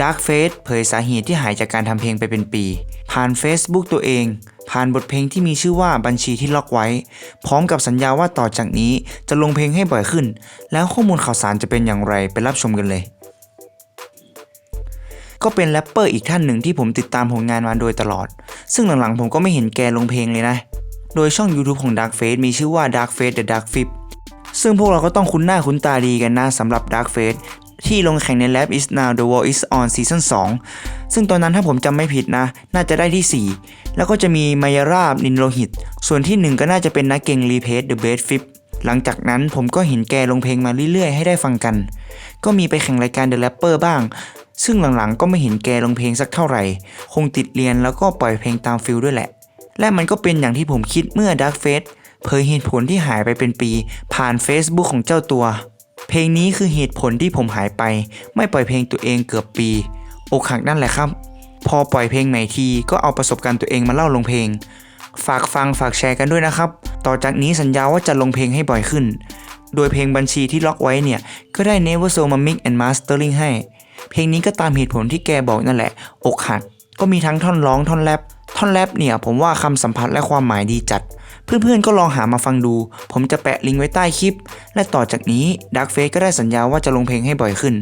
Dark Face เผยสาเหตุที่หายจากการทำเพลงไปเป็นปี ผ่าน Facebook ตัวเอง ผ่านบทเพลงที่มีชื่อว่าบัญชีที่ล็อกไว้ พร้อมกับสัญญาว่าต่อจากนี้จะลงเพลงให้บ่อยขึ้น แล้วข้อมูลข่าวสารจะเป็นอย่างไรไปรับชมกันเลย ก็เป็นแรปเปอร์อีกท่านหนึ่งที่ผมติดตามผลงานมาโดยตลอด ซึ่งหลังๆผมก็ไม่เห็นแกลงเพลงเลยนะ โดยช่อง YouTube ของ Dark Face มีชื่อว่า Dark Face The Dark Fip ซึ่งพวกเราก็ต้องคุ้นหน้าคุ้นตาดีกันนะสำหรับ Dark Face ที่ลงแข่งใน Lab is Now The War is On Season 2 ซึ่งตอนนั้นถ้าผมจำไม่ผิดนะ น่าจะได้ที่ 4 แล้วก็จะมีมายาราบนินโลหิต ส่วนที่ 1 ก็น่าจะเป็นนักเก่งรีเพส The Best Fip หลังจากนั้นผมก็เห็นแกลงเพลงมาเรื่อยๆ ให้ได้ฟังกัน ก็มีไปแข่งรายการ The Rapper บ้าง ซึ่งหลังๆ ก็ไม่เห็นแกลงเพลงสักเท่าไหร่ คงติดเรียนแล้วก็ปล่อยเพลงตามฟิลด้วยแหละ และมันก็เป็นอย่างที่ผมคิดเมื่อ Dark Face เผยเหตุผลที่หายไปเป็นปี ผ่าน Facebook ของเจ้าตัว เพลงนี้คือเหตุผลที่ผมหายไป ไม่ปล่อยเพลงตัวเองเกือบปี อกหักนั่นแหละครับ พอปล่อยเพลงใหม่ทีก็เอาประสบการณ์ตัวเองมาเล่าลงเพลง ฝากฟังฝากแชร์กันด้วยนะครับ ต่อจากนี้สัญญาว่าจะลงเพลงให้บ่อยขึ้น โดยเพลงบัญชีที่ล็อกไว้เนี่ย ก็ได้ Never So มา Mix and Mastering ให้ เพลงนี้ก็ตามเหตุผลที่แกบอกนั่นแหละ อกหัก ก็มีทั้งท่อนร้องท่อนแรป ท่อนแรปเนี่ยผมว่าคำสัมผัสและความหมายดีจัด เพื่อนๆก็ลองหามาฟังดู ผมจะแปะลิงก์ไว้ใต้คลิป และต่อจากนี้ Dark Face ก็ได้สัญญาว่าจะลงเพลงให้บ่อยขึ้น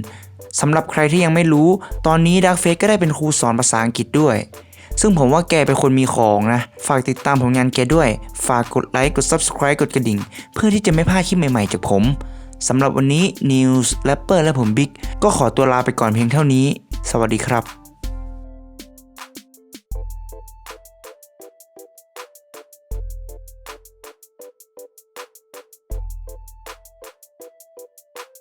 สำหรับใครที่ยังไม่รู้ ตอนนี้ Dark Face ก็ได้เป็นครูสอนภาษาอังกฤษด้วย ซึ่งผมว่าแกเป็นคนมีของนะ ฝากติดตามผลงานแกด้วย ฝากกดไลค์ กด Subscribe กดกระดิ่ง เพื่อที่จะไม่พลาดคลิปใหม่ๆจากผมสำหรับวันนี้ News Rapper และผมบิ๊กก็ขอตัวลาไปก่อนเพียงเท่านี้ สวัสดีครับ